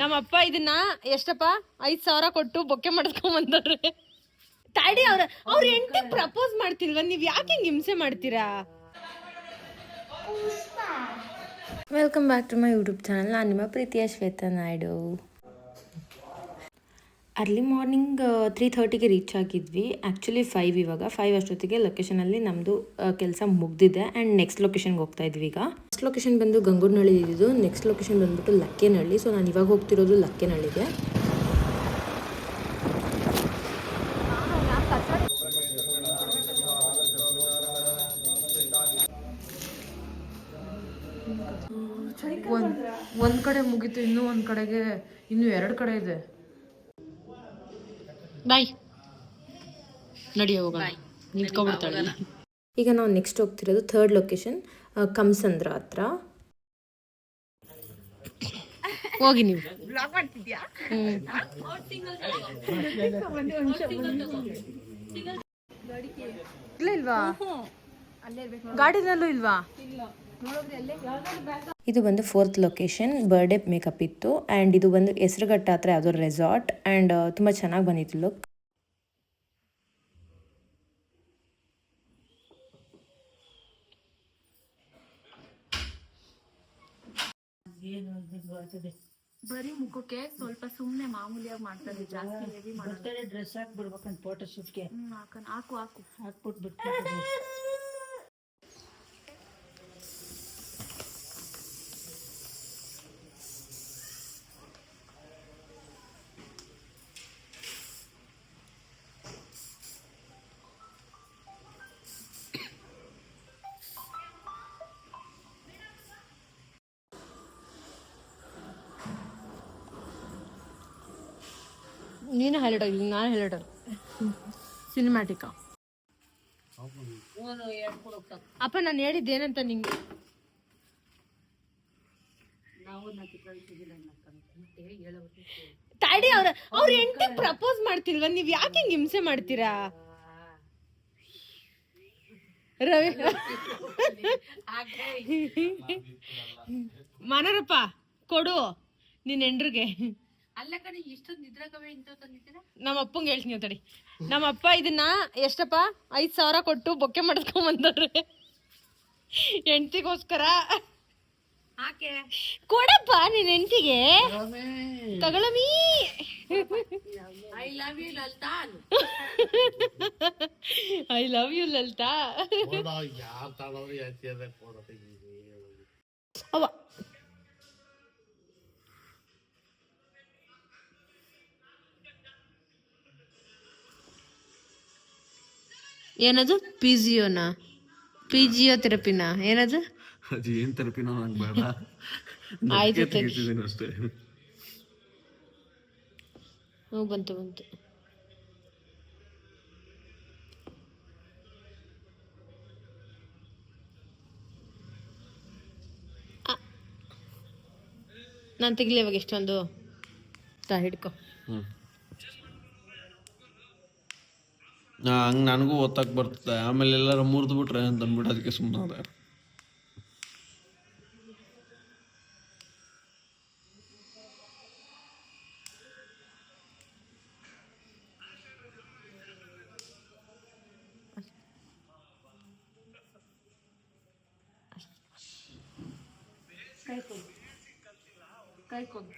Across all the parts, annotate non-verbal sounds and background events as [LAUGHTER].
ನಮ್ಮಪ್ಪ ಇದನ್ನ ಎಷ್ಟಪ್ಪ? ಐದ್ ಸಾವಿರ ಕೊಟ್ಟು ಬೊಕ್ಕೆ ಮಾಡಿಸ್ಕೊಂಡ್ ತಾಡಿ ಅವ್ರ ಅವ್ರ ಹೆಂಡತಿ ಪ್ರಪೋಸ್ ಮಾಡ್ತಿಲ್ವಾ? ನೀವ್ ಯಾಕೆ ಹಿಂಗ್ ಹಿಂಸೆ ಮಾಡ್ತೀರಾ? Welcome back to my YouTube channel ನಾನು ನಿಮ್ಮ ಪ್ರೀತಿಯ Shweta Naidu. Early morning three ಥರ್ಟಿಗೆ reach ಆಗಿದ್ವಿ. ಆ್ಯಕ್ಚುಲಿ ಫೈವ್ ಇವಾಗ. ಫೈವ್ ಅಷ್ಟೊತ್ತಿಗೆ ಲೊಕೇಶನಲ್ಲಿ ನಮ್ಮದು ಕೆಲಸ ಮುಗ್ದಿದೆ ಆ್ಯಂಡ್ ನೆಕ್ಸ್ಟ್ ಲೊಕೇಶನ್ಗೆ ಹೋಗ್ತಾ ಇದ್ವಿ ಈಗ. ನೆಕ್ಸ್ಟ್ ಲೊಕೇಶನ್ ಬಂದು ಗಂಗೂರ್ನಳ್ಳಿ ಇದ್ದಿದ್ದು. ನೆಕ್ಸ್ಟ್ ಲೊಕೇಶನ್ ಬಂದ್ಬಿಟ್ಟು ಲಕ್ಕೇನಹಳ್ಳಿ ಸೊ ನಾನು ಇವಾಗ ಹೋಗ್ತಿರೋದು ಲಕ್ಕೇನಹಳ್ಳಿಗೆ ಒಂದ್ ಒಂದು ಕಡೆ ಮುಗೀತು, ಇನ್ನೂ ಒಂದ್ ಕಡೆಗೆ, ಇನ್ನು ಎರಡು ಕಡೆ ಇದೆ. ಬಾಯ್. ನಡಿ ಹೋಗೋಣ. ನಿಂತ್ಕೊಬಿಡ್ತಾಳೆ ಈಗ ನಾವು ನೆಕ್ಸ್ಟ್ ಹೋಗ್ತಿರೋದು ಥರ್ಡ್ ಲೊಕೇಶನ್ ಕಮ್ಸಂದ್ರ ಹತ್ರ. ಹೋಗಿ ನೀವು. ಇಲ್ಲ ಇಲ್ವಾ? ಗಾಡಿನಲ್ಲೂ ಇಲ್ವಾ? ಇದು ಬಂದು ಫೋರ್ತ್ ಲೊಕೇಶನ್ ಬರ್ಡೇ ಮೇಕಪ್ ಇತ್ತು. ಆ್ಯಂಡ್ ಇದು ಬಂದು ಹೆಸರುಘಟ್ಟ ಹತ್ರ ಯಾವುದೋ ರೆಸಾರ್ಟ್ ಆ್ಯಂಡ್ ತುಂಬ ಚೆನ್ನಾಗಿ ಬಂದಿತ್ತು ಲುಕ್ ಬರೀ ಮುಖಕ್ಕೆ ಸ್ವಲ್ಪ ಸುಮ್ಮನೆ ಮಾಮೂಲಿಯಾಗಿ ಮಾಡ್ತಾರೆ ಜಾಸ್ತಿ ಹೆವಿ ಮಾಡ್ತಾರೆ ಡ್ರೆಸ್ ಹಾಕಿ ಬಿಡ್ಬೇಕಂತ ಫೋಟೋ ಶೂಟ್ಗೆ ಹಾಕು ಹಾಕು. ಹಾಕ್ಬಿಟ್ಟು ನೀನು ಹೈಲೈಟ್ ಆಗಿ ನಾನು ಹೈಲೈಟ್ ಸಿನಿಮ್ಯಾಟಿಕ ಅಪ್ಪ ನಾನು ಹೇಳಿದ್ದೇನಂತ ನಿಂಗೆ? ತಾಡಿ ಅವ್ರ ಅವ್ರ ಹೆಂಡತಿ ಪ್ರಪೋಸ್ ಮಾಡ್ತಿಲ್ವಾ? ನೀವ್ ಯಾಕೆ ಹಿಂಗ್ ಹಿಂಸೆ ಮಾಡ್ತೀರಾ? ರವಿ ಮನರಪ್ಪ ಕೊಡು ನಿನ್ ಹೆಂಡ್ರಿಗೆ. ಅಲ್ಲ ಕಣೆ ಇಷ್ಟೊಂದು ನಿದ್ರಾಗವೇ ತಂದಿದ್ದೀರಾ? ನಮ್ಮ ಅಪ್ಪಂಗೆ ಹೇಳ್ತೀನಿ ತಡಿ. ನಮ್ಮ ಅಪ್ಪ ಇದನ್ನ ಎಷ್ಟಪ್ಪ ಐದ್ ಸಾವಿರ ಕೊಟ್ಟು ಬೊಕ್ಕೆ ಮಾಡಿಸ್ಕೊಂಡ್ ಬಂದವ್ರೆ. ಹೆಂಡತಿಗೋಸ್ಕರ. ಹಾಕೆ ಕೊಡಪ್ಪ ನಿನ್ ಹೆಂಡತಿಗೆ. ತಗೊಳಮೀ. I love you Lalitha. I love you Lalitha. ಅವ ಏನದು? ಪಿಜಿಯೋನಾ ಪಿಜಿಯೋಥೆರಪಿನಾ ಏನದು? ಅದು ಏನ್ ಥೆರಪಿನೋ ನಂಗೆ ಬೇಡ ಆಯ್ತು ನಕ್ಕೆ ತೆಗಿತಿದ್ದೀನಿ ಅಷ್ಟೇ. ಹ್ಞೂ ಬಂತು ಬಂತು. ನಾನು ತೆಗಿಲಿ ಇವಾಗ ಎಷ್ಟೊಂದು. ತ ಹಿಡ್ಕೊ. ಹಂಗೆ ನನಗೂ ಓದಕ್ ಬರ್ತದೆ. ಆಮೇಲೆ ಎಲ್ಲರೂ ಮುರಿದು ಬಿಟ್ರೆ ಅಂತ ಅಂದ್ಬಿಟ್ಟು ಅದಕ್ಕೆ ಸುಮ್ಮನೆ ಅದೇ. ಕೈ ಕೊಡು.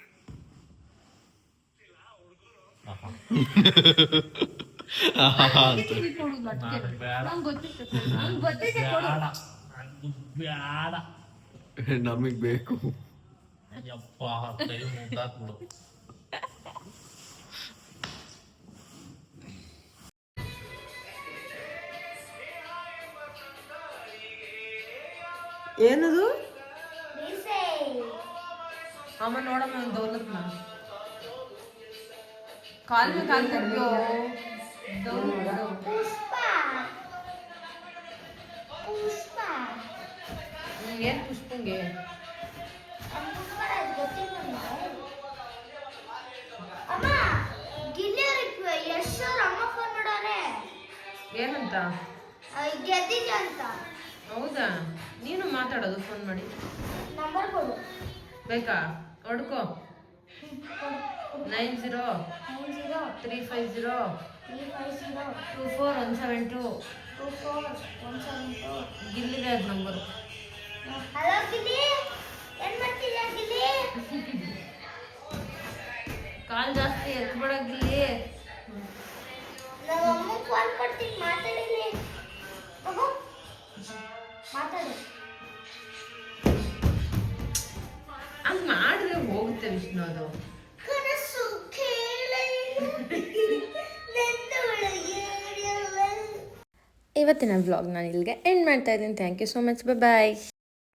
[LAUGHS] ಕೈ ಕೊಡು ಕೊಡು ಲಟ್ಕೆ ನಂಗೆ ಗೊತ್ತಿತ್ತು ನಂಗೆ ಗೊತ್ತಿದೆ ಕೊಡು ನಮಗೆ ಬೇಕು ಏನದು ಅಮ್ಮ ನೋಡಮ್ಮ ದೌಲತ್ನ ಕಾಲ್ ಮೇಲೆ ಕಾಲ್ ಪುಷ್ಪ ಏನ್ ಪುಷ್ಪಂಗೆ? ಅಮ್ಮ ಗಿಲ್ಲಿಯವ್ರಿಗೆ ಯಶ್ ಅವ್ರ ಅಮ್ಮ ಫೋನ್ ಮಾಡಾರೆ ಏನಂತ? ಗೆದ್ದಿದ್ದೆ ಅಂತ ಹೌದಾ? ನೀನು ಮಾತಾಡೋದು ಫೋನ್ ಮಾಡಿ. ನಂಬರ್ ಕೊಡು. ಬೇಕಾ ಹೊಡ್ಕೋ nine zero. Three five zero three five two four one seven two two four one seven two ಗಿಲ್ಲಿದೆ ಅದು ನಂಬರು. ಹಲೋ ಗಿಲ್ಲಿ ಏನು ಮಾಡ್ತಿದ್ಯಾ ಗಿಲ್ಲಿ ಕಾಲ್ ಜಾಸ್ತಿ ಎತ್ಬೇಡ ಗಿಲ್ಲಿ ನಮ್ಮ ಅಮ್ಮ ಫೋನ್ ಕೊಡ್ತೀನಿ ಮಾತಾಡಿಲಿ. ಮಾತಾಡು. ಹಂಗ್ ಮಾಡಿದ್ರೆ ಹೋಗುತ್ತೆ ವಿಷ್ಣು ಅದು. ಇವತ್ತಿನ ವ್ಲಾಗ್ ನಾನು ಇಲ್ಲಿಗೆ ಎಂಡ್ ಮಾಡ್ತಾ ಇದ್ದೀನಿ. Thank you so much bye